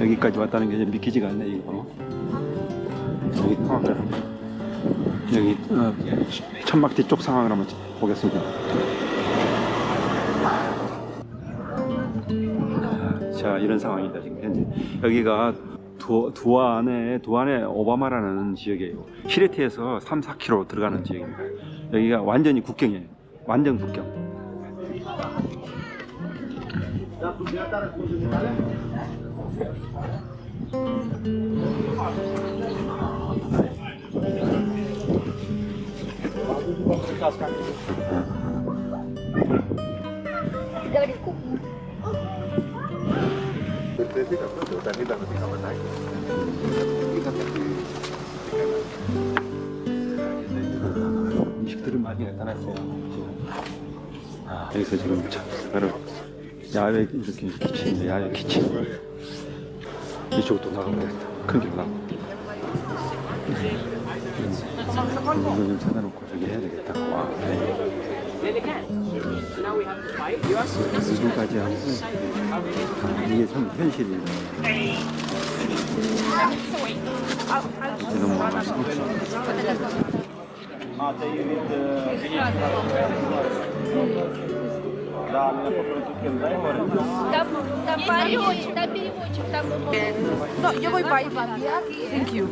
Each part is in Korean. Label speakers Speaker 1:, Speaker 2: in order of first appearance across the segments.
Speaker 1: 여기까지 왔다는 게 믿기지가 않네 이거. 여기 상황을 여기 어, 천막 뒤쪽 상황을 한번 보겠습니다. 자 이런 상황이다 지금 현재 여기가 두, 두안에 두안에 오바마라는 지역이에요. 시레티에서 3, 4km 들어가는 지역입니다. 여기가 완전히 국경이에요. 완전 국경. 음식들은 많이 나타났어요. 아, 여기서 지금 참, 바로 야외 이렇게 키친인데 야외 키친. 이쪽도 나가면 되겠다. 큰 길로 나가. 이거 좀 찾아놓고 저기 해야 되겠다. 와, 네. 이거까지 하고 아, 이게 참 현실이네. 이런 뭐 Да, меня попросил кендай,
Speaker 2: Там, там переводчик, там переводчик, там мы можем.
Speaker 3: No, yo voy para ahí. Thank you.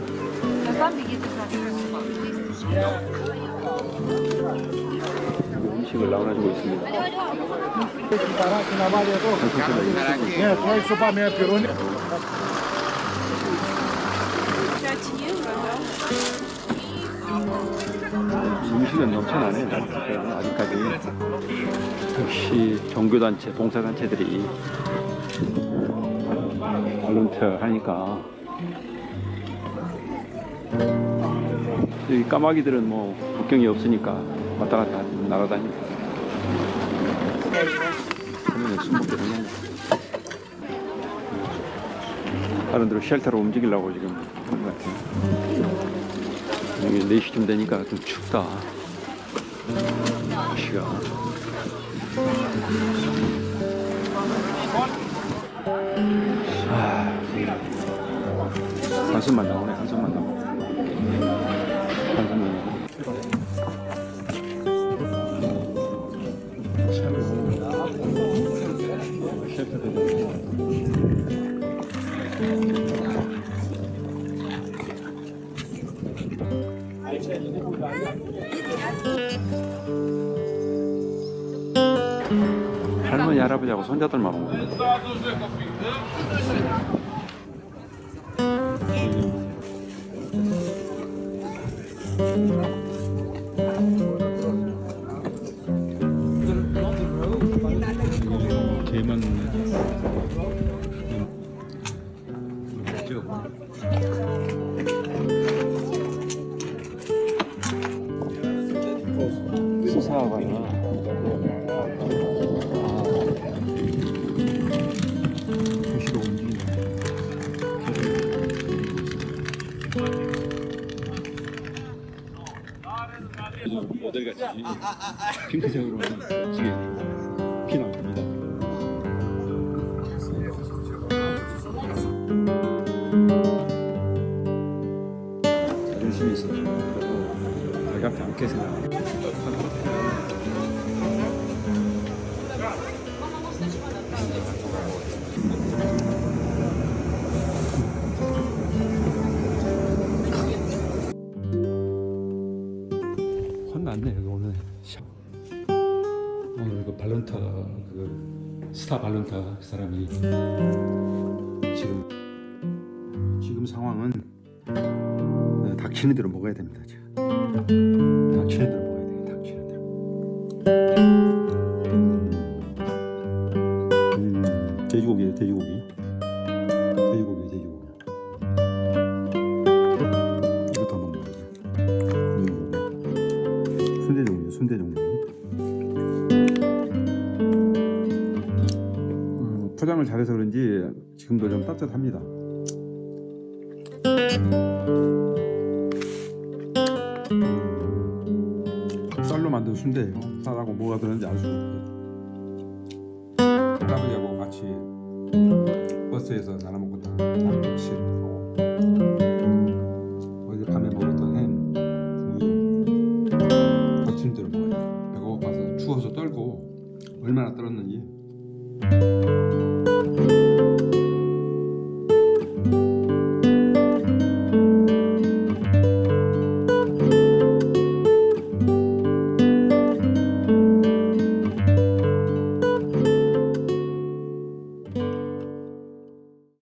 Speaker 1: 음식을 나눠주고 있습니다. 네, 프라이스 밤에 뾰로니. Thank you. 20년 넘지 않아요. 그러니까 아직까지. 역시 종교단체, 봉사단체들이 발론테어 하니까. 여기 까마귀들은 뭐 국경이 없으니까 왔다 갔다 날아다니고. 그러면 숨먹게 생겼네. 다른 데로 쉘터로 움직이려고 지금 하는 것 같아요. 여기 4시쯤 되니까 좀 춥다. 날씨가. 아, 한숨만 나오네, 한숨만 나오네. 한숨만 나오네. 할머니, 할아버지하고 손자들만 온 거예요. 개 모델 같이 핑크색으로 지게 피나옵니다. 자존심이 있어. 그래도 달갑지 않게 생각합니 발론타 그 스타 발론타 그 사람이 지금 지금 상황은 네, 닥치는 대로 먹어야 됩니다 지금 닥치는 대로 먹어야 돼요 닥치는 대로 음, 돼지고기예요 돼지고기 돼지고기 음. 순대 종류, 순대 종류. 포장을 잘해서 그런지 지금도 좀 따뜻합니다. 음, 쌀로 만든 순대예요. 쌀하고 뭐가 들었는지 알 수가 없어요. 할아버지하고 같이 버스에서 나눠 먹었던 남국시하고 어제 밤에 먹었던 햄, 우유 거친 대로 먹어야 돼. 배가 고파서 추워서 떨고 얼마나 떨었는지 Música